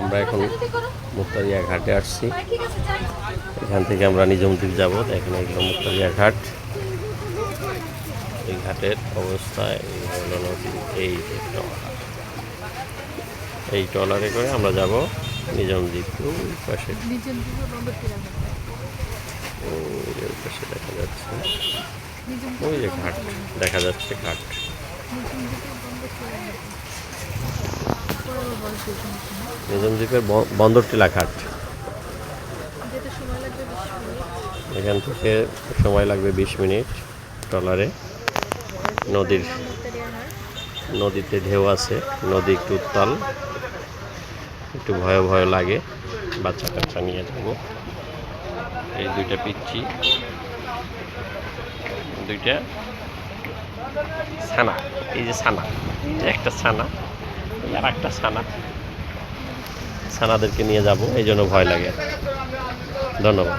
আমরা এখন মুক্তারিয়া ঘাটে আসছি। এখান থেকে আমরা নিজমদ্বীপ যাব। দেখেন এগুলো মুক্তারিয়া ঘাট। এই ঘাটের অবস্থা এই হলো নদী এই যে ট্রলার। এই ট্রলারে করে আমরা যাব নিজমদ্বীপ ওই পাশে। ওই পাশে দেখা যাচ্ছে। ওই যে ঘাট দেখা যাচ্ছে ঘাট। নিজের দিকে বন্ধ করে রাখা। পরে আবার বড় স্টেশন আছে। নিজমদ্বীপের ব- বন্দরটিলা ঘাট যেতে সময় লাগবে বেশি সময়। এখান থেকে সময় লাগবে বিশ মিনিট ট্রলারে নদীর নদীতে ঢেউ আছে নদী একটু উত্তাল একটু ভয় ভয় লাগে বাচ্চা কাচ্চা নিয়ে যাব এই দুইটা পিচ্ছি দুইটা ছানা এই যে ছানা একটা ছানা আর একটা ছানা। ছানাদেরকে নিয়ে যাব এই জন্য ভয় লাগে। ধন্যবাদ।